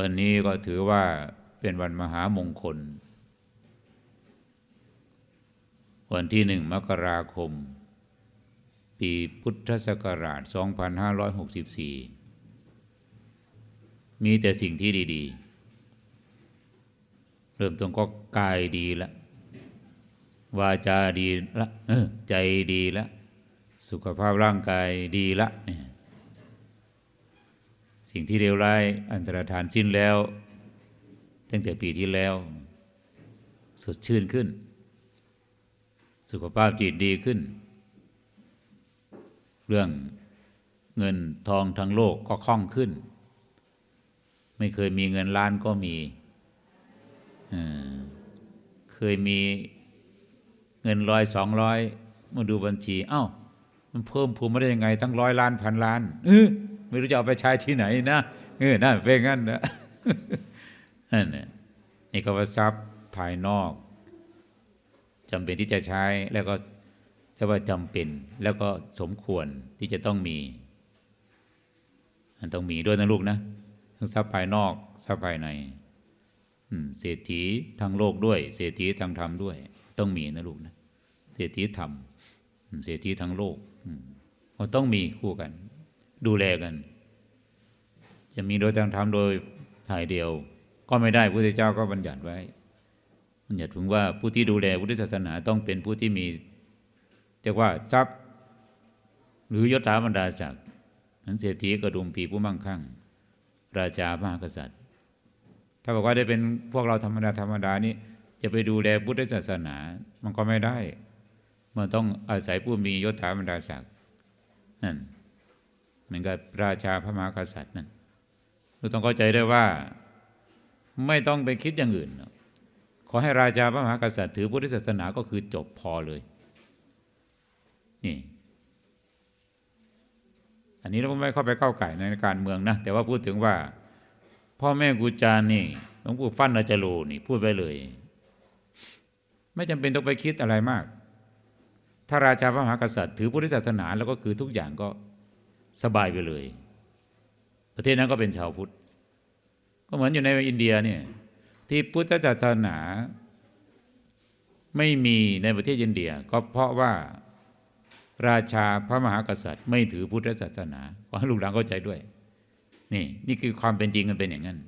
วันนี้ก็ถือว่าเป็นวันมหามงคล วันที่หนึ่งมกราคม ปีพุทธศักราช 2564 มีแต่สิ่งที่ดี ๆ เริ่มต้นก็กายดีละวาจาดีละใจดีละ สุขภาพร่างกายดีละเนี่ย สิ่งที่เลวร้ายอันตรธานสิ้นแล้ว ตั้งแต่ปีที่แล้ว สดชื่นขึ้น สุขภาพจิตดีขึ้น เรื่องเงินทองทั้งโลกก็คล่องขึ้น ไม่เคยมีเงินล้านก็มี เคยมีเงินร้อยสองร้อยมาดูบัญชี เอ้า มันเพิ่มพูนมาได้ยังไง ตั้งร้อยล้านพันล้านเออ ไม่รู้จะเอาไปใช้ที่ไหนนะเออนั่นเป็นงั้นนะนั่นนี่ก็ว่าทรัพย์ภายนอกจำเป็นที่จะใช้แล้วก็เรียกว่าจำเป็นแล้วก็สมควรที่จะต้องมีมันต้องมีด้วยนะลูกนะทั้งทรัพย์ภายนอกทรัพย์ภายในอืมเศรษฐีทางโลกด้วย เศรษฐีทางธรรมด้วย ต้องมีนะลูกนะเศรษฐีธรรมอืมเศรษฐีทางโลกอืมก็ต้องมีคู่กัน ดูแลกัน จะมีโดยทางธรรมโดยถ่ายเดียว ก็ไม่ได้พระพุทธเจ้าก็บัญญัติไว้บัญญัติถึงว่าผู้ที่ดูแลพุทธศาสนาต้องเป็นผู้ที่มีเรียกว่าทรัพย์ หรือยศถาบรรดาศักดิ์นั้นเศรษฐีกระดุมผีผู้มั่งคั่ง ราชามหากษัตริย์ ถ้าบอกว่าได้เป็นพวกเราธรรมดาธรรมดานี้จะไปดูแลพุทธศาสนา มันก็ไม่ได้ มันต้องอาศัยผู้มียศถาบรรดาศักดิ์นั่น เหมือนกับราชาพระมหากษัตริย์นั่นเราต้องเข้าใจได้ว่าไม่ต้องไปคิดอย่างอื่น ขอให้ราชาพระมหากษัตริย์ถือพุทธศาสนาก็คือจบพอเลย นี่ อันนี้เราไม่เข้าไปเก้าไก่ในการเมืองนะ แต่ว่าพูดถึงว่า พ่อแม่กูจารนี่หลวงปู่ฟั่นอาจารย์โลนี่ พูดไปเลย ไม่จำเป็นต้องไปคิดอะไรมาก ถ้าราชาพระมหากษัตริย์ถือพุทธศาสนาแล้วก็คือทุกอย่างก็ สบายไปเลย ประเทศนั้นก็เป็นชาวพุทธ ก็เหมือนอยู่ในอินเดียเนี่ยที่พุทธศาสนาไม่มีในประเทศอินเดีย ก็เพราะว่าราชาพระมหากษัตริย์ ไม่ถือพุทธศาสนาขอให้ลูกหลานเข้าใจด้วย นี่นี่คือความเป็นจริงมันเป็นอย่างนั้น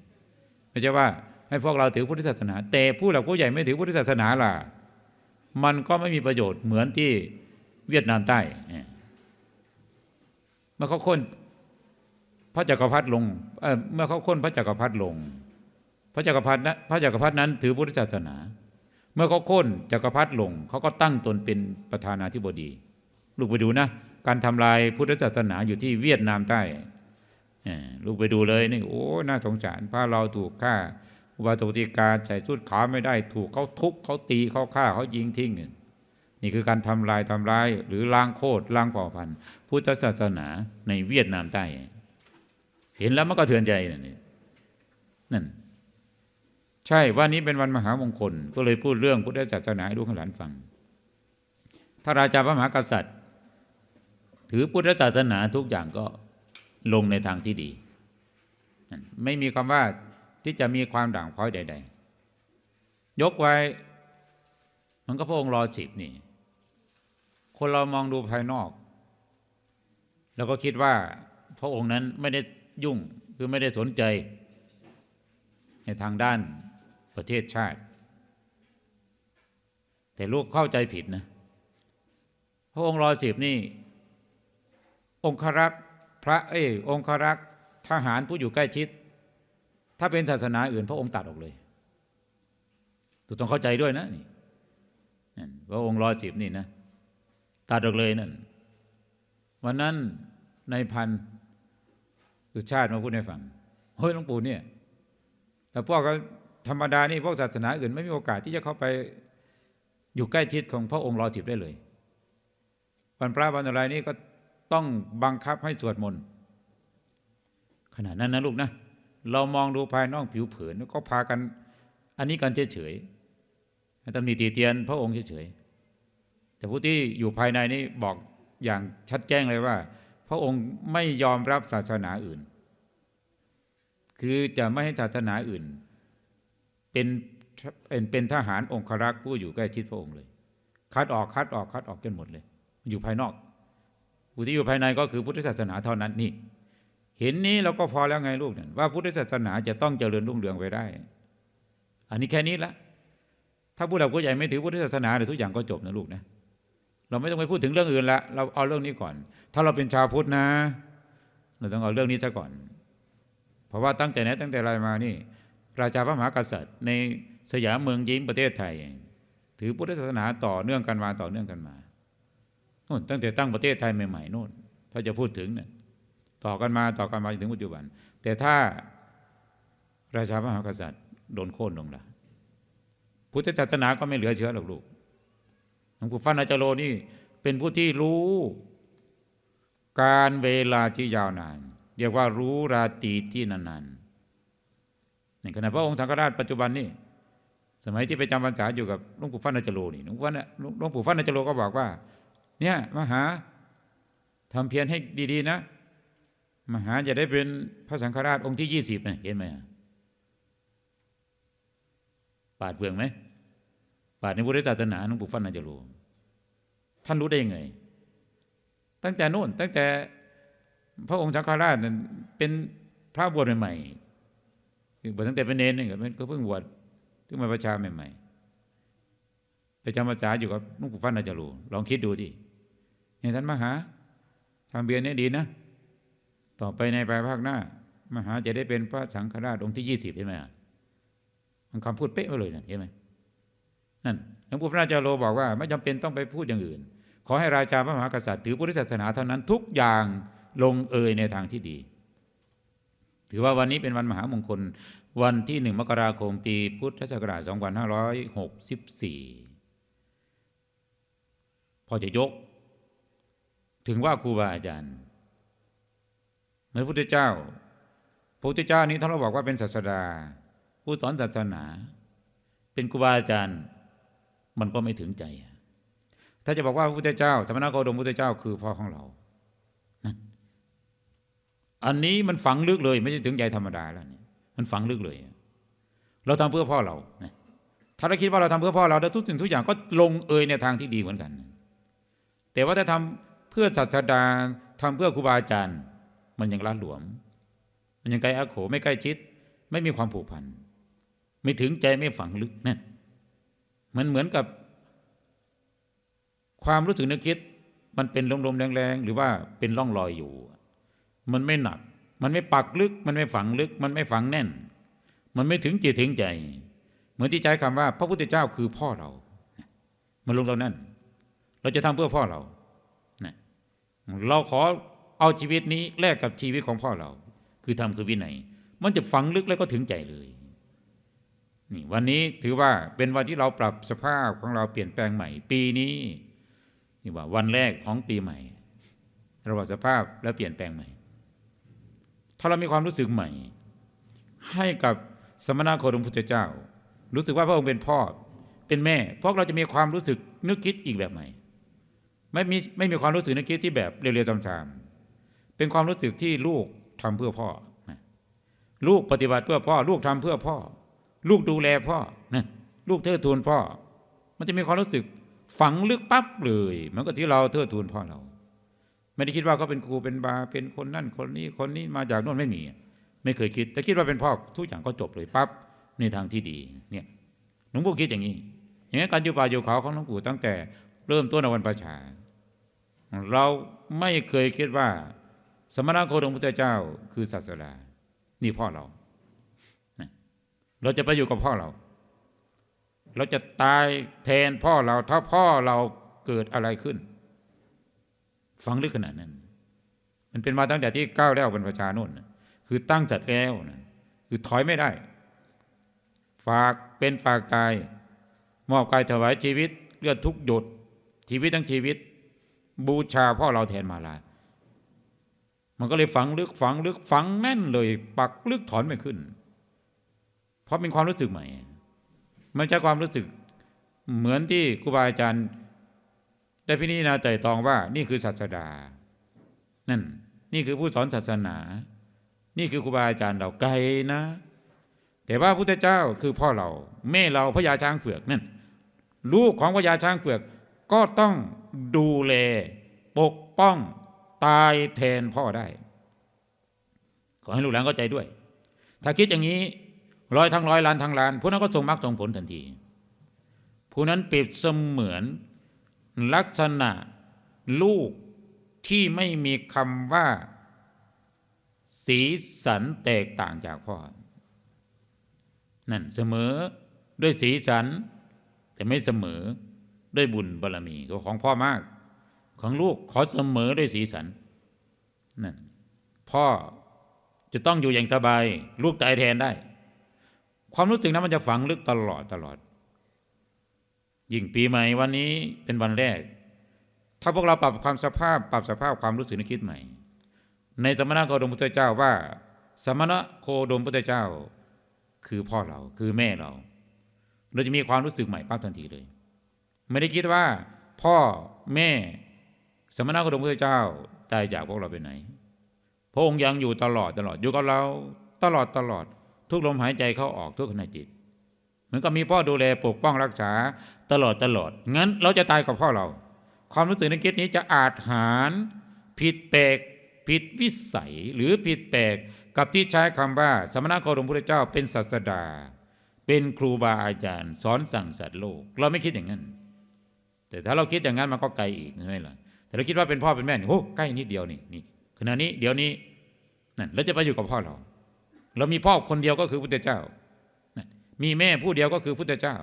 ไม่ใช่ว่าให้พวกเราถือพุทธศาสนา แต่ผู้หลักผู้ใหญ่ไม่ถือพุทธศาสนาล่ะ มันก็ไม่มีประโยชน์เหมือนที่เวียดนามใต้ เมื่อเขาค้นพระจักรพรรดิลงเอ่อเมื่อเขาค้นพระจักรพรรดิลง พระจักรพรรดินั้นพระจักรพรรดินั้น ถือพุทธศาสนา เมื่อเขาค้นจักรพรรดิลง เขาก็ตั้งตนเป็นประธานาธิบดี ลูกไปดูนะ การทำลายพุทธศาสนาอยู่ที่เวียดนามใต้เอ่อลูกไปดูเลยนี่โอ้น่าสงสารพระเราถูกฆ่าอุบาสกติกาใส่สุดขาไม่ได้ถูกเขาทุบเขาตีเขาฆ่าเขายิงทิ้ง นี่คือการทำลายทำลาย หรือล้างโคตรล้างเผ่าพันธุ์พุทธศาสนาในเวียดนามใต้ เห็นแล้วมันก็เทือนใจนี่นั่น ใช่ว่านี้เป็นวันมหามงคล ก็เลยพูดเรื่องพุทธศาสนาให้ลูกหลานฟังถ้าราชาพระมหากษัตริย์ ถือพุทธศาสนาทุกอย่างก็ลงในทางที่ดี ไม่มีคำว่าที่จะมีความด่างพร้อยใด ๆ ยกไว้ มันก็พระองค์รอสิบนี่ คนเรามองดูภายนอก แล้วก็คิดว่าพระองค์นั้นไม่ได้ยุ่งคือไม่ได้สนใจ ในทางด้านประเทศชาติ แต่ลูกเข้าใจผิดนะ พระองค์รอสิบนี่ องครักษ์พระเอ้องครักษ์ทหารผู้อยู่ใกล้ชิด ถ้าเป็นศาสนาอื่น พระองค์ตัดออกเลยต้องเข้าใจด้วยนะนี่นั่นพระองค์รอสิบนี่นะ ตัดออกเลยนั่นวันนั้นในพันสุชาติมาพูดให้ฟังเฮ้ยหลวงปู่เนี่ยแต่พวกก็ธรรมดานี่พวกศาสนาอื่นไม่มีโอกาสที่จะเข้าไปอยู่ใกล้ชิดของพระองค์รอสิบได้เลยวันพระวันอะไรนี่ก็ต้องบังคับให้สวดมนต์ขนาดนั้นนะลูกนะ เรามองดูภายนอกผิวเผินก็พากัน อันนี้กันเฉยๆตำหนิตีเตียนพระองค์เฉยๆ แต่ผู้ที่อยู่ภายในนี่บอกอย่างชัดแจ้งเลยว่า พระองค์ไม่ยอมรับศาสนาอื่น คือจะไม่ให้ศาสนาอื่นเป็นเป็นเป็นทหารองครักษ์ผู้อยู่ใกล้ชิดพระองค์เลย คัดออกคัดออกคัดออกจนหมดเลย อยู่ภายนอกผู้ที่อยู่ภายในก็คือพุทธศาสนาเท่านั้นนี่ เห็นนี้เราก็พอแล้วไงลูกเนี่ยว่าพุทธศาสนาจะต้องเจริญรุ่งเรืองไปได้ อันนี้แค่นี้ละถ้าผู้หลักผู้ใหญ่ไม่ถือพุทธศาสนาเดี๋ยวทุกอย่างก็จบนะลูกนะ เราไม่ต้องไปพูดถึงเรื่องอื่นละเราเอาเรื่องนี้ก่อน ถ้าเราเป็นชาวพุทธนะ เราต้องเอาเรื่องนี้ซะก่อน เพราะว่าตั้งแต่ไหนตั้งแต่ไรมานี่ ราชาพระมหากษัตริย์ ในสยามเมืองยิ้มประเทศไทย ถือพุทธศาสนาต่อเนื่องกันมาต่อเนื่องกันมาโน่นตั้งแต่ตั้งประเทศไทยใหม่ๆโน่น ถ้าจะพูดถึงเนี่ยต่อกันมาต่อกันมาจนถึงปัจจุบัน แต่ถ้าราชาพระมหากษัตริย์โดนโค่นลงละพุทธศาสนาก็ไม่เหลือเชื้อหรอกลูก หลวงปู่ฟันอาจารโลนี่เป็นผู้ที่รู้ การเวลาที่ยาวนาน เรียกว่ารู้ราตรีที่นานๆในขณะพระองค์สังฆราชปัจจุบันนี่สมัยที่ไปจำพรรษาอยู่กับหลวงปู่ฟันอาจารโลนี่หลวงปู่ฟันหลวงปู่ฟันอาจารโลก็บอกว่า เนี่ยมหาทำเพียรให้ดีๆนะ มหาจะได้เป็นพระสังฆราชองค์ที่ยี่สิบเห็นไหมปาดเปลืองไหม ปาดในพุทธศาสนาหลวงปู่ฟันอาจารย์โลท่านรู้ได้ยังไง ตั้งแต่โน่น ตั้งแต่พระองค์สังฆราชเป็นพระบวชใหม่ๆบวชตั้งแต่เป็นเนรนี่ก็เพิ่งบวชเพิ่งมาประชาใหม่ๆไปจำพรรษาอยู่กับหลวงปู่ฟันอาจารย์โลลองคิดดูดิเห็นท่านมหาทำเบียร์นี้ดีนะ ต่อไปในภายภาคหน้า มหาจะได้เป็นพระสังฆราชองค์ที่ยี่สิบเห็นไหมมันคำพูดเป๊ะมาเลยนั่นเห็นไหม นั่นหลวงปู่พระอาจารย์โลบอกว่า ไม่จำเป็นต้องไปพูดอย่างอื่น ขอให้ราชาพระมหากษัตริย์ถือพุทธศาสนาเท่านั้นทุกอย่างลงเอยในทางที่ดี ถือว่าวันนี้เป็นวันมหามงคลวันที่หนึ่งมกราคมปีพุทธศักราช 2564 พอจะยก ถึงว่าครูบาอาจารย์เหมือนพระพุทธเจ้าพระพุทธเจ้านี้ท่านเราบอกว่าเป็นศาสดา ผู้สอนศาสนา เป็นครูบาอาจารย์ มันก็ไม่ถึงใจ ถ้าจะบอกว่าพระพุทธเจ้า สมณโคดมพระพุทธเจ้าคือพ่อของเรา อันนี้มันฝังลึกเลย ไม่ใช่ถึงใจธรรมดาแล้วนี่มันฝังลึกเลย เราทำเพื่อพ่อเรา ถ้าเราคิดว่าเราทำเพื่อพ่อเราแล้วทุกสิ่งทุกอย่างก็ลงเอยในทางที่ดีเหมือนกัน แต่ว่าถ้าทำเพื่อศาสดาทำเพื่อครูบาอาจารย์ มันยังละหลวม มันยังไกลอาโขไม่ใกล้ชิด ไม่มีความผูกพัน ไม่ถึงใจไม่ฝังลึกนั่น มันเหมือนกับ ความรู้สึกนึกคิด มันเป็นลมๆแรงๆ หรือว่าเป็นร่องรอยอยู่ มันไม่หนัก มันไม่ปักลึก มันไม่ฝังลึก มันไม่ฝังแน่น มันไม่ถึงจิตถึงใจ เหมือนที่ใช้คำว่า พระพุทธเจ้าคือพ่อเรา มันลงตรงนั้นเราจะทำเพื่อพ่อเราเราขอเอาชีวิตนี้แลกกับชีวิตของพ่อเรา คือทำคือวินัย มันจะฝังลึกแล้วก็ถึงใจเลย นี่วันนี้ถือว่าเป็นวันที่เราปรับสภาพของเราเปลี่ยนแปลงใหม่ ปีนี้นี่ว่าวันแรกของปีใหม่เราปรับสภาพแล้วเปลี่ยนแปลงใหม่ ถ้าเรามีความรู้สึกใหม่ ให้กับสมณโคดมพุทธเจ้า รู้สึกว่าพระองค์เป็นพ่อเป็นแม่ พวกเราจะมีความรู้สึกนึกคิดอีกแบบใหม่ ไม่มีไม่มีความรู้สึกนึกคิดที่แบบเรียวๆตามๆเป็นความรู้สึกที่ลูกทำเพื่อพ่อ ลูกปฏิบัติเพื่อพ่อ ลูกทำเพื่อพ่อ ลูกดูแลพ่อนะลูกเทิดทูนพ่อ มันจะมีความรู้สึกฝังลึกปั๊บเลยเหมือนกับที่เราเทิดทูนพ่อเรา ไม่ได้คิดว่าเขาเป็นครูเป็นบาเป็นคนนั่นคนนี้คนนี้มาจากโน่นไม่มี ไม่เคยคิด แต่คิดว่าเป็นพ่อทุกอย่างก็จบเลยปั๊บในทางที่ดีเนี่ยหลวงปู่คิดอย่างนี้ อย่างนั้นการอยู่ป่าอยู่เขาของหลวงปู่ตั้งแต่เริ่มต้นในวันประชา เราไม่เคยคิดว่า สมณโคดมพุทธเจ้า คือศาสดานี่พ่อเรา เราจะไปอยู่กับพ่อเรา เราจะตายแทนพ่อเรา ถ้าพ่อเราเกิดอะไรขึ้น ฟังลึกขนาดนั้น มันเป็นมาตั้งแต่ที่ก้าวแล้วเป็นประชานุ่นคือตั้งจัดแล้วนะคือถอยไม่ได้ ฝากเป็นฝากตาย มอบกายถวายชีวิตเลือดทุกหยดชีวิตทั้งชีวิต บูชาพ่อเราแทนมาลามันก็เลยฝังลึกฝังลึกฝังแน่นเลย ปักลึกถอนไม่ขึ้น เพราะเป็นความรู้สึกใหม่ มันจะความรู้สึกเหมือนที่ครูบาอาจารย์ ได้พิจารณาใจตองว่า นี่คือศาสดา นั่น นี่คือผู้สอนศาสนา นี่คือครูบาอาจารย์เราไกลนะ แต่ว่าพุทธเจ้าคือพ่อเรา แม่เราพญาช้างเผือกนั่น ลูกของพญาช้างเผือกก็ต้องดูแล ปกป้องตายแทนพ่อได้ ขอให้ลูกหลานเข้าใจด้วย ถ้าคิดอย่างนี้ ร้อยทั้งร้อยล้านทั้งล้านผู้นั้นก็ทรงมรรคทรงผลทันที ผู้นั้นเปรียบเสมือนลักษณะลูกที่ไม่มีคำว่า สีสันแตกต่างจากพ่อ นั่นเสมอด้วยสีสัน แต่ไม่เสมอด้วยบุญบารรมีของพ่อมาก ของลูกขอเสมอด้วยสีสันนั่นพ่อจะต้องอยู่อย่างสบาย ลูกตายแทนได้ ความรู้สึกนั้นมันจะฝังลึกตลอดตลอด ยิ่งปีใหม่วันนี้เป็นวันแรก ถ้าพวกเราปรับความสภาพ ปรับสภาพความรู้สึกนึกคิดใหม่ ในสมณะโคดมพุทธเจ้าว่า สมณะโคดมพุทธเจ้า คือพ่อเราคือแม่เรา เราจะมีความรู้สึกใหม่ปั๊บทันทีเลย ไม่ได้คิดว่า พ่อแม่ สมณะโคดมพุทธเจ้าตายจากพวกเราไปไหน พระองค์ยังอยู่ตลอดตลอดอยู่กับเราตลอดตลอด ทุกลมหายใจเข้าออกทุกขณะจิตเหมือนกับมีพ่อดูแลปกป้องรักษาตลอดตลอดงั้นเราจะตายกับพ่อเรา ความรู้สึกในคิดนี้จะอาจหารผิดแปลกผิดวิสัยหรือผิดแปลกกับที่ใช้คำว่า สมณะโคดมพุทธเจ้าเป็นศาสดา เป็นครูบาอาจารย์ สอนสั่งสัตว์โลก เราไม่คิดอย่างนั้น แต่ถ้าเราคิดอย่างนั้นมันก็ไกลอีกใช่ไหมล่ะแต่เราคิดว่าเป็นพ่อเป็นแม่นี่โอ้ใกล้นิดเดียวนี่นี่ขณะนี้เดี๋ยวนี้นั่นเราจะไปอยู่กับพ่อเรา เรามีพ่อคนเดียวก็คือพุทธเจ้า มีแม่ผู้เดียวก็คือพุทธเจ้า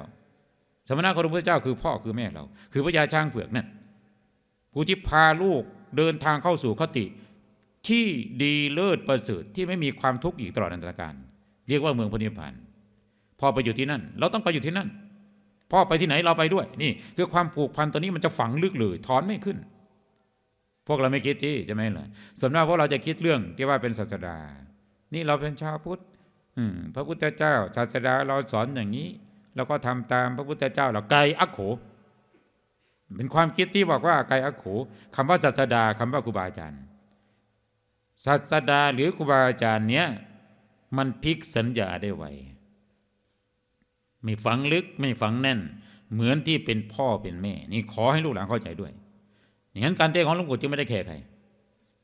สมณะโคดมพุทธเจ้าคือพ่อคือแม่เรา คือพระยาช้างเผือกนั่นผู้ที่พาลูกเดินทางเข้าสู่คติที่ดีเลิศประเสริฐที่ไม่มีความทุกข์อีกตลอดอันตการ เรียกว่าเมืองพระนิพพานพ่อไปอยู่ที่นั่น เราต้องไปอยู่ที่นั่น พ่อไปที่ไหนเราไปด้วย นี่ คือความผูกพันตัวนี้มันจะฝังลึกเลยถอนไม่ขึ้น พวกเราไม่คิดที่ใช่ไหมล่ะส่วนมากพวกเราจะคิดเรื่องที่ว่าเป็นศาสดา นี่เราเป็นชาวพุทธพระพุทธเจ้า ศาสดาเราสอนอย่างนี้เราก็ทำตามพระพุทธเจ้าเราไกลอักโข เป็นความคิดที่บอกว่าไกลอักโขคำว่าศาสดาคำว่าครูบาอาจารย์ ศาสดาหรือครูบาอาจารย์เนี้ยมันพลิกสัญญาได้ไวไม่ฝังลึกไม่ฝังแน่น เหมือนที่เป็นพ่อเป็นแม่ นี่ขอให้ลูกหลานเข้าใจด้วย อย่างนั้นการเทศของหลวงปู่จึงไม่ได้แค่ใคร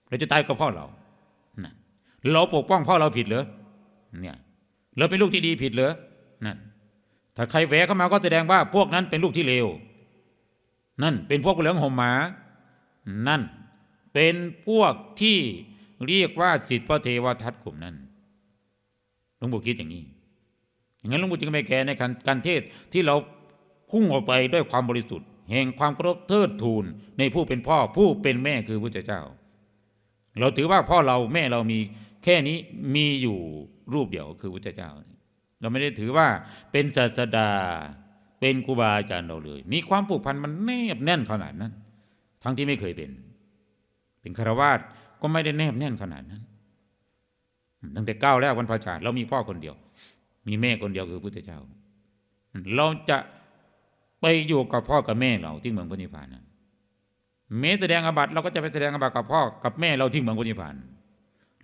เราจะตายกับพ่อเรา เราปกป้องพ่อเราผิดเหรอเนี่ยเราเป็นลูกที่ดีผิดเหรอนั่นถ้าใครแหวะเข้ามาก็แสดงว่าพวกนั้นเป็นลูกที่เลวนั่นเป็นพวกเหลืองห่มหมา นั่นเป็นพวกที่เรียกว่าสิทธิพระเทวทัตกลุ่มนั้นหลวงปู่คิดอย่างนี้อย่างนั้นหลวงปู่จึงไม่แคร์ในการการเทศที่เราพุ่งออกไปด้วยความบริสุทธิ์ แห่งความเคารพเทิดทูนในผู้เป็นพ่อผู้เป็นแม่คือพระเจ้า เราถือว่าพ่อเราแม่เรามี แค่นี้มีอยู่รูปเดียวคือพระเจ้า เราไม่ได้ถือว่าเป็นศาสดาเป็นครูบาอาจารย์เราเลย มีความผูกพันมันแนบแน่นขนาดนั้น ทั้งที่ไม่เคยเป็น เป็นคารวาสก็ไม่ได้แนบแน่นขนาดนั้น ตั้งแต่ก้าวแรกวันพระชาติเรามีพ่อคนเดียว มีแม่คนเดียวคือพุทธเจ้า เราจะไปอยู่กับพ่อกับแม่เราที่เมืองพระนิพานนั้นเมแสดงอบัตเราก็จะไปแสดงอบัตกับพ่อกับแม่เราที่เมืองพระนิพาน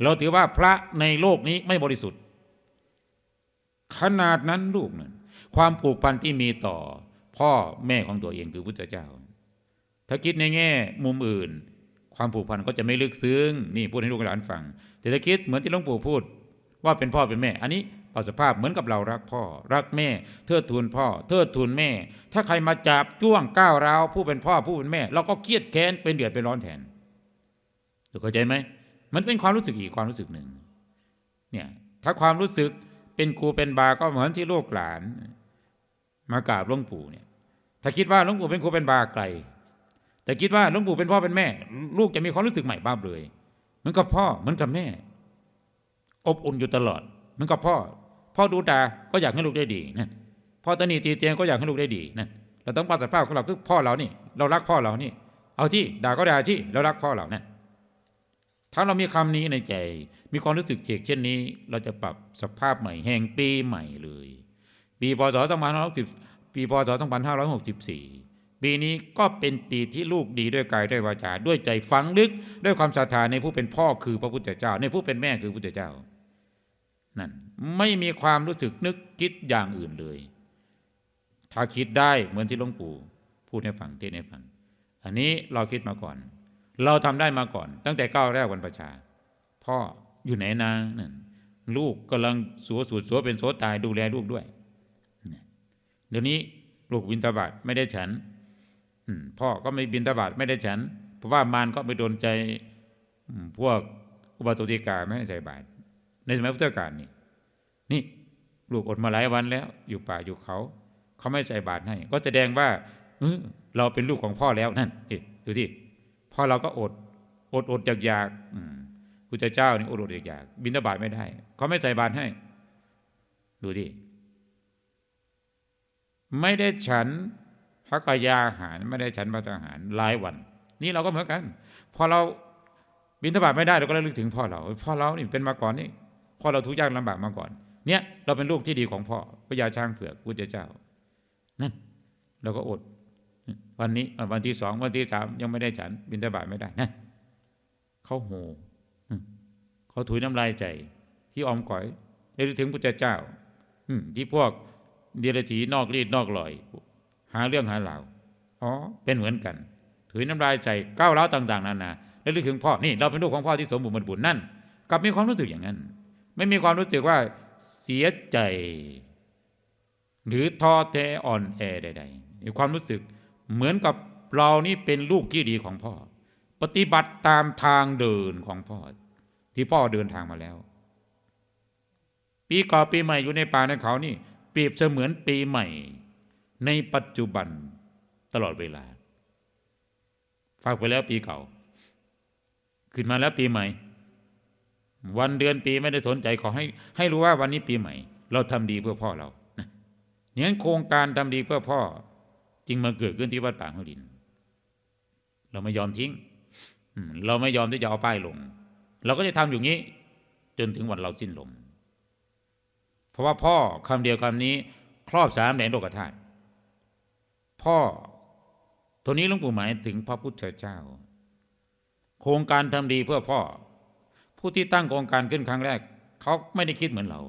เราถือว่าพระในโลกนี้ไม่บริสุทธิ์ ขนาดนั้นลูกนั้นความผูกพันที่มีต่อพ่อแม่ของตัวเองคือพุทธเจ้า ถ้าคิดในแง่มุมอื่น ความผูกพันก็จะไม่ลึกซึ้งนี่พูดให้ลูกหลานฟัง แต่ถ้าคิดเหมือนที่หลวงปู่พูด ว่าเป็นพ่อเป็นแม่ อันนี้เอาสภาพเหมือนกับเรารักพ่อ รักแม่ เทิดทูนพ่อ เทิดทูนแม่ ถ้าใครมาจับจ้วงก้าวร้าวผู้เป็นพ่อผู้เป็นแม่ เราก็เครียดแค้นเป็นเดือดเป็นร้อนแทนถูกเข้าใจไหม มันเป็นความรู้สึกอีกความรู้สึกหนึ่งเนี่ยถ้าความรู้สึกเป็นครูเป็นบาก็เหมือนที่ลูกหลาน มากราบหลวงปู่เนี่ย ถ้าคิดว่าหลวงปู่เป็นครูเป็นบาไกล แต่คิดว่าหลวงปู่เป็นพ่อเป็นแม่ ลูกจะมีความรู้สึกใหม่บ้าเลยเหมือนกับพ่อเหมือนกับแม่ อบอุ่นอยู่ตลอดเหมือนกับพ่อ พ่อดูตาก็อยากให้ลูกได้ดีนั่นพ่อตนีตีเตียงก็อยากให้ลูกได้ดีนั่นเราต้องปฏิสภาพของเราคือพ่อเรานี่ เรารักพ่อเรานี่ เอาที่ด่าก็ด่าที่เรารักพ่อเรานั่น ถ้าเรามีคำนี้ในใจ มีความรู้สึกเฉกเช่นนี้ เราจะปรับสภาพใหม่แห่งปีใหม่เลย ปีพศ2560ปีพศ2564 ปีนี้ก็เป็นปีที่ลูกดีด้วยกายด้วยวาจาด้วยใจฝังลึก ด้วยความศรัทธาในผู้เป็นพ่อคือพระพุทธเจ้า ในผู้เป็นแม่คือพระพุทธเจ้านั่นไม่มีความรู้สึกนึกคิดอย่างอื่นเลย ถ้าคิดได้เหมือนที่หลวงปู่พูดให้ฟังเทศให้ฟัง อันนี้เราคิดมาก่อน เราทำได้มาก่อน ตั้งแต่ก้าวแรกวันประชา พ่ออยู่ไหนนะนั่นลูกกำลังสัวสูดสัวเป็นโสตายดูแลลูกด้วยเดี๋ยวนี้ลูกบินตาบาตไม่ได้ฉันพ่อก็ไม่บินตาบาตไม่ได้ฉัน เพราะว่ามารก็ไปโดนใจพวกอุบาสติกาไม่ให้ใส่บาตรในสมัยพุทธกาลนี่นี่ลูกอดมาหลายวันแล้ว อยู่ป่าอยู่เขา เขาไม่ใส่บาตรให้ ก็แสดงว่าเราเป็นลูกของพ่อแล้วนั่นเอ๊ดูที่ พ่อเราก็อด อดอดอยากอยากๆอืมพุทธเจ้านี่อดอดอยากอยากๆบิณฑบาตไม่ได้เขาไม่ใส่บาตรให้ ดูที่ไม่ได้ฉันพระกายาหาร ไม่ได้ฉันพระอาหารหลายวัน นี่เราก็เหมือนกัน พอเราบิณฑบาตไม่ได้เราก็ระลึกถึงพ่อเราพ่อเรานี่เป็นมาก่อนนี่พ่อเราทุกข์ยากลำบากมาก่อน เนี่ย เราเป็นลูกที่ดีของพ่อพระยาช้างเผือกพุทธเจ้า นั่นเราก็อด วันนี้วันที่สองวันที่สามยังไม่ได้ฉัน บิณฑบาตไม่ได้นั่นเขาโหเขาถุยน้ำลายใจ ที่ออมก่อยได้ถึงพุทธเจ้าอืมที่พวกเดรัจฉีนอกรีดนอกลอย หาเรื่องหาเหล่าอ๋อเป็นเหมือนกัน ถุยน้ำลายใจก้าวร้าวต่าง ๆนานาแล้วลึกถึงพ่อนี่เราเป็นลูกของพ่อที่สมบูรณ์บริบูรณ์นั่นกลับมีความรู้สึกอย่างนั้น ไม่มีความรู้สึกว่าเสียใจ หรือท้อแท้อ่อนแอใดๆมีความรู้สึก เหมือนกับเรานี่เป็นลูกที่ดีของพ่อ ปฏิบัติตามทางเดินของพ่อ ที่พ่อเดินทางมาแล้ว ปีก่อปีใหม่อยู่ในป่าในเขานี่ เปรียบเสมือนปีใหม่ ในปัจจุบันตลอดเวลาฝากไปแล้วปีเก่า ขึ้นมาแล้วปีใหม่ วันเดือนปีไม่ได้สนใจขอให้ ให้รู้ว่าวันนี้ปีใหม่ เราทำดีเพื่อพ่อเรานะอย่างนั้นโครงการทำดีเพื่อพ่อ จึงมาเกิดขึ้นที่วัดป่าหัวดิน เราไม่ยอมทิ้งเราไม่ยอมที่จะเอาป้ายลง เราก็จะทำอยู่งี้ จนถึงวันเราสิ้นลมเพราะว่าพ่อคำเดียวคำนี้ ครอบสามแดนโลกธาตุพ่อตัวนี้หลวงปู่หมายถึงพระพุทธเจ้า โครงการทำดีเพื่อพ่อ ผู้ที่ตั้งโครงการขึ้นครั้งแรก เขาไม่ได้คิดเหมือนเรา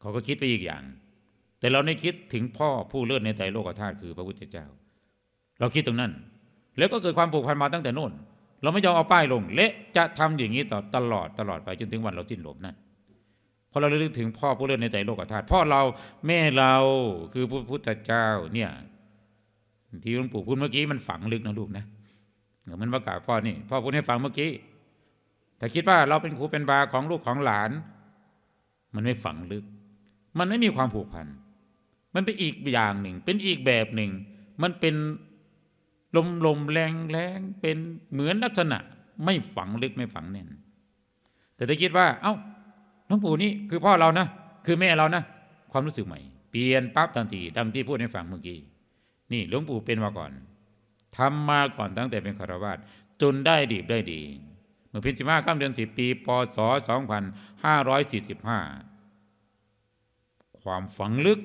เขาก็คิดไปอีกอย่าง แต่เราได้คิดถึงพ่อผู้เลิศในใจโลกธาตุคือพระพุทธเจ้า เราคิดตรงนั้น แล้วก็เกิดความผูกพันมาตั้งแต่โน่น เราไม่ยอมเอาป้ายลง และจะทำอย่างนี้ต่อตลอดตลอดไปจนถึงวันเราสิ้นลมนั่นพอเราระลึกถึงพ่อผู้เลิศในใจโลกธาตุพ่อเราแม่เราคือพระพุทธเจ้าเนี่ยที่หลวงปู่พูดเมื่อกี้มันฝังลึกนะลูกนะเหมือนประกาศพ่อนี่พ่อพูดให้ฟังเมื่อกี้แต่คิดว่าเราเป็นครูเป็นบาของลูกของหลาน มันไม่ฝังลึก มันไม่มีความผูกพัน มันเป็นอีกอย่างหนึ่ง เป็นอีกแบบหนึ่ง มันเป็นลมลมแรงแรงเป็นเหมือนลักษณะ ไม่ฝังลึกไม่ฝังแน่น แต่ถ้าคิดว่า เอ้าหลวงปู่นี่คือพ่อเรานะคือแม่เรานะความรู้สึกใหม่ เปลี่ยนปั๊บทันทีดังที่พูดให้ฟังเมื่อกี้นี่หลวงปู่เป็นมาก่อนทำมาก่อนตั้งแต่เป็นคารวาสจนได้ดีได้ดี เมื่อพ็ญสิบห้าข้ามเดือนสิบปีปศสองพันห้าร้อยสี่สิบห้าความฝังลึก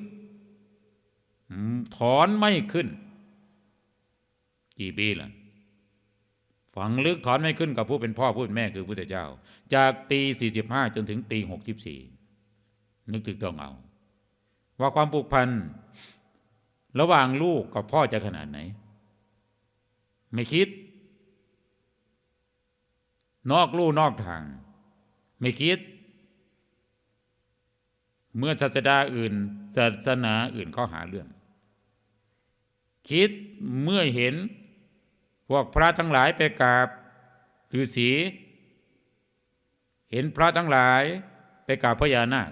ถอนไม่ขึ้น กี่ปีล่ะฝังลึกถอนไม่ขึ้นกับผู้เป็นพ่อผู้เป็นแม่คือพระพุทธเจ้า จากปี 45 จนถึงปี 64 นึกถึงต้องเอา ว่าความผูกพัน ระหว่างลูกกับพ่อจะขนาดไหน ไม่คิด นอกลู่นอกทาง ไม่คิด เมื่อศาสดาอื่น ศาสนาอื่นเขาหาเรื่อง คิดเมื่อเห็น พวกพระทั้งหลายไปกราบฤาษีเห็นพระทั้งหลายไปกราบพญานาค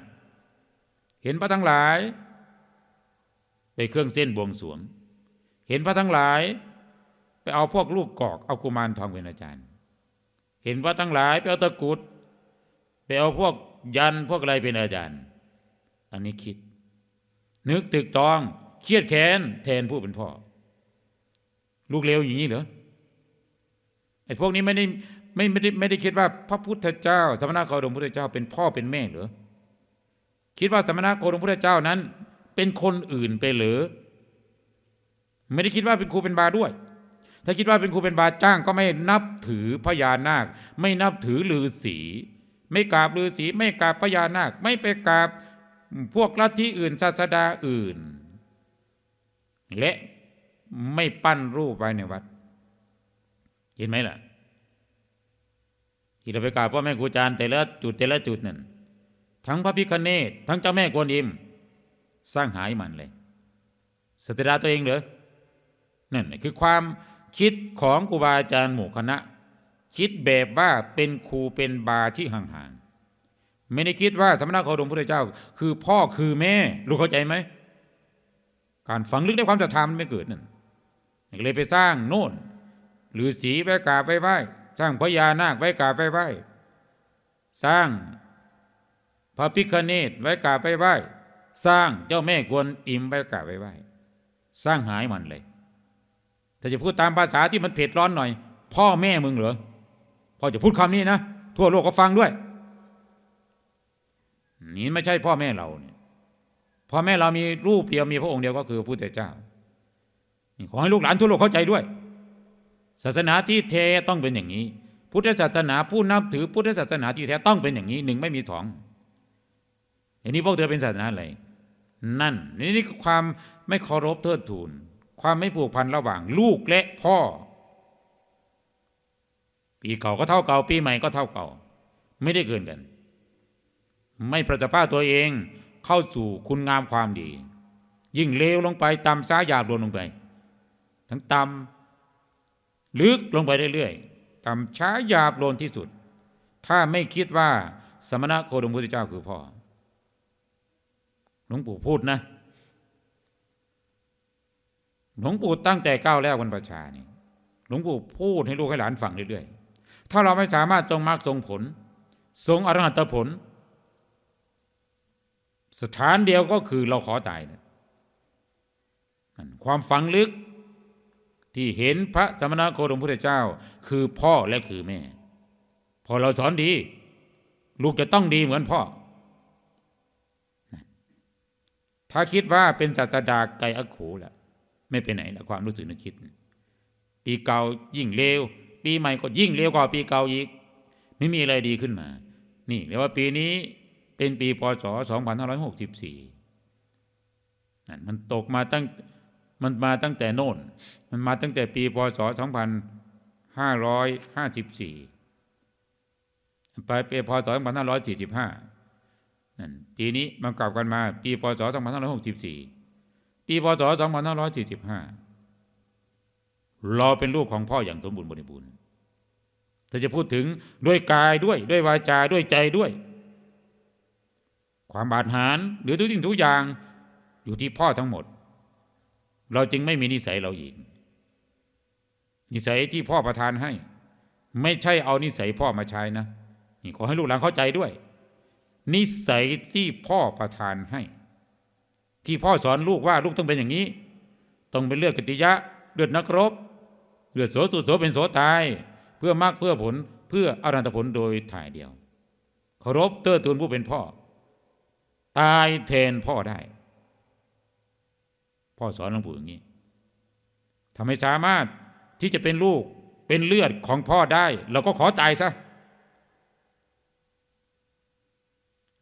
เห็นพระทั้งหลาย ไปเครื่องเส้นบวงสรวง เห็นพระทั้งหลาย ไปเอาพวกลูกกอกเอากุมารทองเป็นอาจารย์ เห็นพระทั้งหลายไปเอาตะกุดไปเอาพวกยันพวกอะไรเป็นอาจารย์ อันนี้คิด นึกตึกตอง เครียดแค้นแทนผู้เป็นพ่อ ลูกเลวอย่างนี้เหรอไอ้พวกนี้ไม่ได้ไม่ไม่ได้ไม่ได้คิดว่าพระพุทธเจ้า สมณะโคดมพุทธเจ้า เป็นพ่อเป็นแม่เหรอคิดว่าสมณะโคดมพุทธเจ้านั้น เป็นคนอื่นไปเหรอไม่ได้คิดว่าเป็นครูเป็นบาด้วย ถ้าคิดว่าเป็นครูเป็นบาจ้างก็ไม่นับถือพญานาค ไม่นับถือฤาษีไม่กราบฤาษีไม่กราบพญานาค ไม่ไปกราบพวกลัทธิอื่นศาสดาอื่น และ ไม่ปั้นรูปไว้ในวัด เห็นไหมล่ะ ที่เราไปกราบพ่อแม่ครูอาจารย์แต่ละจุดแต่ละจุดนั่นทั้งพระพิคเนตทั้งเจ้าแม่กวนอิม สร้างหายมันเลยศาสดาตัวเองเหรอนั่นคือความคิดของครูบาอาจารย์หมู่คณะ คิดแบบว่าเป็นครูเป็นบาที่ห่างๆไม่ได้คิดว่าสมณะโคดมพระเจ้า คือพ่อคือแม่ รู้เข้าใจไหมการฝังลึกในความศรัทธามันไม่เกิดนั่น เลยไปสร้างโน่นหรือสีไปกราบไปไหว้สร้างพญานาคไว้กราบไปไหว้สร้างพระพิคเนตไว้กราบไปไหว้สร้างเจ้าแม่กวนอิมไว้กราบไปไหว้สร้างหายมันเลย ถ้าจะพูดตามภาษาที่มันเผ็ดร้อนหน่อย พ่อแม่มึงเหรอพ่อจะพูดคำนี้นะทั่วโลกก็ฟังด้วยนี่ไม่ใช่พ่อแม่เราเนี่ยพ่อแม่เรามีรูปเดียวมีพระองค์เดียวก็คือพระพุทธเจ้า ขอให้ลูกหลานทั่วโลกเข้าใจด้วย ศาสนาที่แท้ต้องเป็นอย่างนี้ พุทธศาสนาผู้นับถือพุทธศาสนาที่แท้ต้องเป็นอย่างนี้หนึ่งไม่มีสองอันนี้พวกเธอเป็นศาสนาอะไรนั่นนี่นี่คือความไม่เคารพเทิดทูน ความไม่ผูกพันระหว่างลูกและพ่อ ปีเก่าก็เท่าเก่า ปีใหม่ก็เท่าเก่า ไม่ได้เกินกัน ไม่ประจับผ้าตัวเองเข้าสู่คุณงามความดี ยิ่งเลวลงไปต่ำซ้าหยาบลงลงไป ทั้งต่ำลึกลงไปเรื่อยๆต่ำช้าหยาบโลนที่สุด ถ้าไม่คิดว่าสมณะโคดมพุทธเจ้าคือพ่อหลวงปู่พูดนะหลวงปู่ตั้งแต่ก้าวแรกวันประชานี่หลวงปู่พูดให้ลูกให้หลานฟังเรื่อยๆ ถ้าเราไม่สามารถทรงมรรคทรงผล ทรงอรหัตผล สถานเดียวก็คือเราขอตายนะความฝังลึก ที่เห็นพระสมณโคดมพุทธเจ้า คือพ่อและคือแม่ พอเราสอนดี ลูกจะต้องดีเหมือนพ่อ ถ้าคิดว่าเป็นศาสดาไกลอักขูแหละไม่ไปไหนละความรู้สึกนึกคิด ปีเก่ายิ่งเลวปีใหม่ก็ยิ่งเลวกว่าปีเก่าอีก ไม่มีอะไรดีขึ้นมา นี่เรียกว่าปีนี้เป็นปีพศ 2564นั่นมันตกมาตั้ง มันมาตั้งแต่โน่น มันมาตั้งแต่ปีพศ 2554 ไปปีพศ 2545 นั่นปีนี้มันกลับกันมาปีพศ 2564 ปีพศ 2545 เราเป็นลูกของพ่ออย่างสมบูรณ์บริบูรณ์ถ้าจะพูดถึงด้วยกายด้วยด้วยวาจาด้วยใจด้วย ความบาดหาญหรือทุกสิ่งทุกอย่างอยู่ที่พ่อทั้งหมด เราจึงไม่มีนิสัยเราอีก นิสัยที่พ่อประทานให้ ไม่ใช่เอานิสัยพ่อมาใช้นะนี่ขอให้ลูกหลานเข้าใจด้วย นิสัยที่พ่อประทานให้ ที่พ่อสอนลูกว่าลูกต้องเป็นอย่างนี้ ต้องเป็นเลือดกติยะ เลือดนักรบ เลือดโสสุโสเป็นโสตาย เพื่อมากเพื่อผลเพื่ออรันตผลโดยถ่ายเดียวเคารพเตื้อตูนผู้เป็นพ่อ ตายแทนพ่อได้ พ่อสอนหลวงปู่อย่างนี้ทำให้สามารถที่จะเป็นลูกเป็นเลือดของพ่อได้ เราก็ขอตายซะ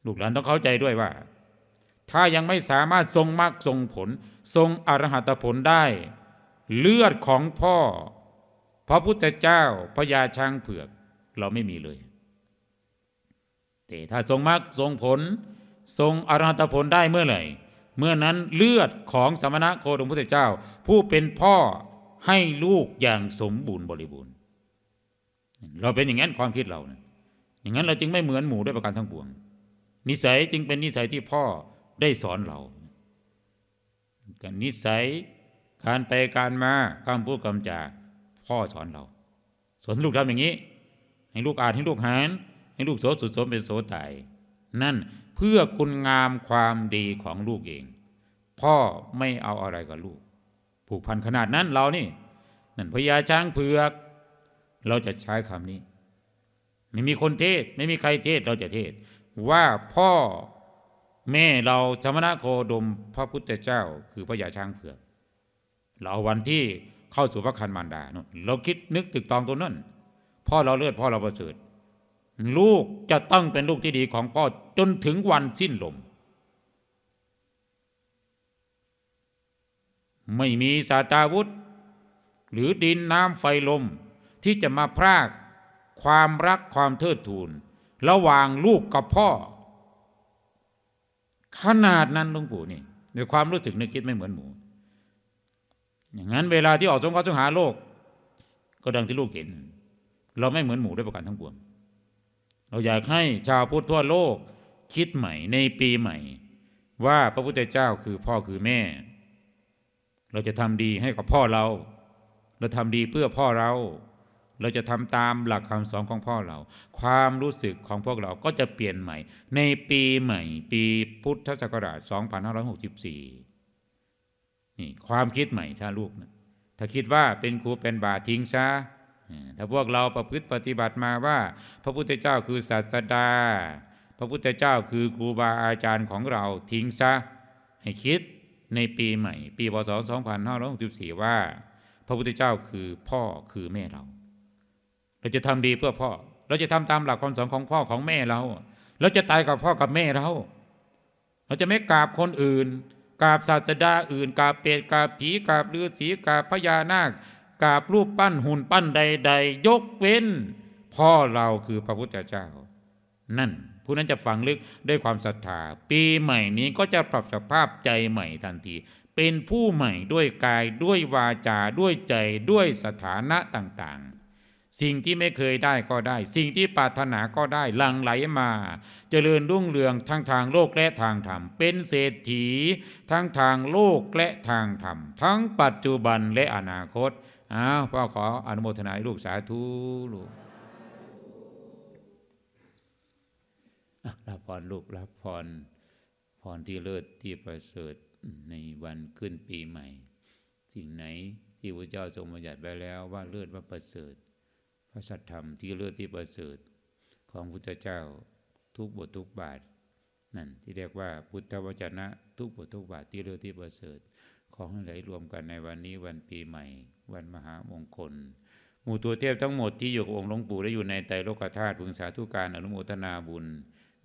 ลูกหลานต้องเข้าใจด้วยว่า ถ้ายังไม่สามารถทรงมรรคทรงผล ทรงอรหัตผลได้ เลือดของพ่อ พระพุทธเจ้าพระยาช้างเผือก เราไม่มีเลย แต่ถ้าทรงมรรคทรงผล ทรงอรหัตผลได้เมื่อไหร่ เมื่อนั้นเลือดของสมณะโคดมพุทธเจ้า ผู้เป็นพ่อให้ลูกอย่างสมบูรณ์บริบูรณ์ เราเป็นอย่างนั้นความคิดเรานะอย่างนั้นเราจึงไม่เหมือนหมูด้วยประการทั้งปวง นิสัยจึงเป็นนิสัยที่พ่อได้สอนเราการนิสัยการไปการมาคำพูดคำจาพ่อสอนเราสอนลูกทำอย่างนี้ ให้ลูกอ่านให้ลูกหานให้ลูกโสสุดสมเป็นโสตาย นั่น เพื่อคุณงามความดีของลูกเอง พ่อไม่เอาอะไรกับลูก ผูกพันขนาดนั้นเรานี่ นั่นพญาช้างเผือก เราจะใช้คำนี้ ไม่มีคนเทศ ไม่มีใครเทศเราจะเทศ ว่าพ่อแม่เราสมณะโคดมพระพุทธเจ้า คือพระยาช้างเผือก เราวันที่เข้าสู่พระคันมารดาเนอะเราคิดนึกตึกตองตัวนั้น พ่อเราเลือดพ่อเราประเสริฐ ลูกจะต้องเป็นลูกที่ดีของพ่อจนถึงวันสิ้นลม ไม่มีสาตาวุธ หรือดินน้ำไฟลมที่จะมาพรากความรักความเทิดทูน ระหว่างลูกกับพ่อ ขนาดนั้นหลวงปู่นี่ในความรู้สึกนึกคิดไม่เหมือนหมู อย่างนั้นเวลาที่ออกสงเคราะห์สงหาโลก ก็ดังที่ลูกเห็น เราไม่เหมือนหมูด้วยประการทั้งปวง เราอยากให้ชาวพุทธทั่วโลกคิดใหม่ในปีใหม่ ว่าพระพุทธเจ้าคือพ่อคือแม่ เราจะทำดีให้กับพ่อเรา เราทำดีเพื่อพ่อเรา เราจะทำตามหลักคำสอนของพ่อเรา ความรู้สึกของพวกเราก็จะเปลี่ยนใหม่ ในปีใหม่ ปีพุทธศักราช 2564 นี่ความคิดใหม่ถ้าลูกนะถ้าคิดว่าเป็นครูเป็นบาทิ้งซะ ถ้าพวกเราประพฤติปฏิบัติมาว่า พระพุทธเจ้าคือศาสดา พระพุทธเจ้าคือครูบาอาจารย์ของเราทิ้งซะ ให้คิดในปีใหม่ ปีพศ 2564 ว่า พระพุทธเจ้าคือพ่อคือแม่เรา เราจะทำดีเพื่อพ่อ เราจะทำตามหลักคำสอนของพ่อของแม่เรา เราจะตายกับพ่อกับแม่เรา เราจะไม่กราบคนอื่นกราบศาสดาอื่นกราบเปรตกราบผีกราบฤาษีกราบพญานาค กราบรูปปั้นหุ่นปั้นใด ๆ ยกเว้น พ่อเราคือพระพุทธเจ้า นั่น ผู้นั้นจะฝังลึกด้วยความศรัทธา ปีใหม่นี้ก็จะปรับสภาพใจใหม่ทันที เป็นผู้ใหม่ด้วยกายด้วยวาจาด้วยใจด้วยสถานะต่างๆสิ่งที่ไม่เคยได้ก็ได้ สิ่งที่ปรารถนาก็ได้หลังไหลมา เจริญรุ่งเรืองทั้งทางโลกและทางธรรม เป็นเศรษฐี ทั้งทางโลกและทางธรรม ทั้งปัจจุบันและอนาคต อ้าวพ่อขออนุโมทนาให้ลูกสาธุลูกรับพรลูกรับพรพรที่เลิศที่ประเสริฐในวันขึ้นปีใหม่ สิ่งไหนที่พระเจ้าทรงบัญญัติไว้แล้วว่าเลิศว่าประเสริฐ พระสัทธรรมที่เลิศที่ประเสริฐของพุทธเจ้าทุกบททุกบาทนั่นที่เรียกว่าพุทธวจนะทุกบททุกบาทที่เลิศที่ประเสริฐขอให้ไหลรวมกันในวันนี้วันปีใหม่วันมหามงคล หมู่ตัวเทพทั้งหมดที่อยู่กับองค์หลวงปู่และอยู่ในไตรโลกธาตุพึงสาธุการอนุโมทนาบุญ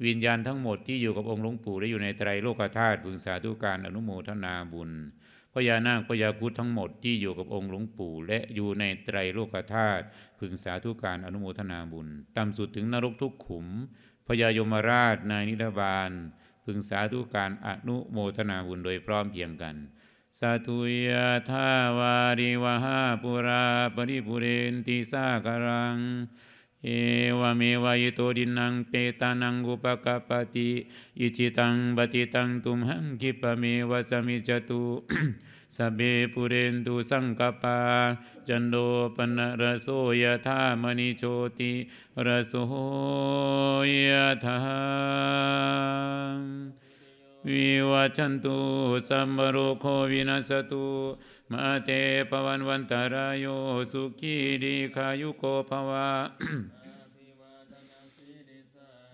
วิญญาณทั้งหมดที่อยู่กับองค์หลวงปู่และอยู่ในไตรโลกธาตุพึงสาธุการอนุโมทนาบุญพญานาคพญาครุฑทั้งหมดที่อยู่กับองค์หลวงปู่ และอยู่ในไตรโลกธาตุพึงสาธุการอนุโมทนาบุญต่ำสุดถึงนรกทุกขุมพญายมราชนายนิทบาลพึงสาธุการอนุโมทนาบุญโดยพร้อมเพียงกัน สาธุยะทาวาริวหาปุราปริปุเรนติสาคารัง เอวเมวายโตดินังเปตานังอุปกปปติอิจิตังปฏิตังตุมหังคิปเมวสมิจตุสเบปุเรนตุสังกปา จันโดปนรโสยธามณิโชติรโสยธา วิวัชันตุสัมมโรโควินัสตุมาเตปวันวันตารายโยสุขีดีขายุโกภวะ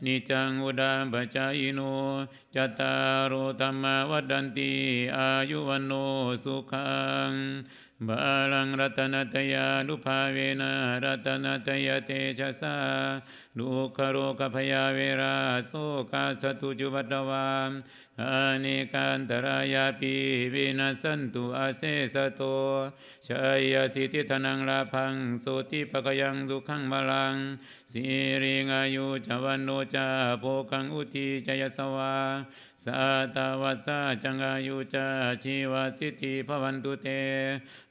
นิจังอุดาปจายโนจตารโอธรรมวัดันติอายุวันโนสุขังบาลังรัตนตยานุภาเวนะรัตนตยเตชะสา ลูกโรกพยาเวราโสกาสตุจุบัตวาอานิการตรายาปีวินาสันตุอาเซสโตชัยสิทธิธนังลาพังโสติปะกยังสุขังบาลังสิริงอายุจวันโนจาโภคังอุทิจยสวาสาตาวัสาจังอายุจาชีวสิทธิภวันตุเต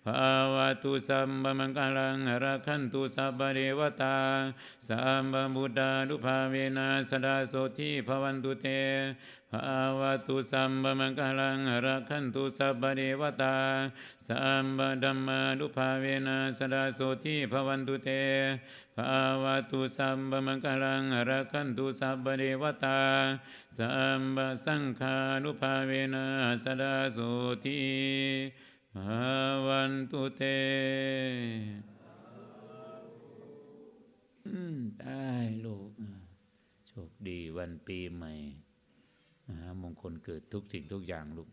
ภาวะตุสัมบมังกลังรักขันตุสัพเทวตาสัมบบุตตานุภาเวนะสดาโสทิภวันตุเตภาวะตุสัมบมังกลังรักขันตุสัพเทวตาสัมบดัมมานุภาเวนะสดาโสทิภวันตุเตภาวะตุสัมบมังกลังรักขันตุสัพเทวตาสัมบสังฆานุภาเวนะสดาโสทิภาวันตุเต อืมได้ลูกโชคดีวันปีใหม่มหามงคลเกิดทุกสิ่งทุกอย่างลูก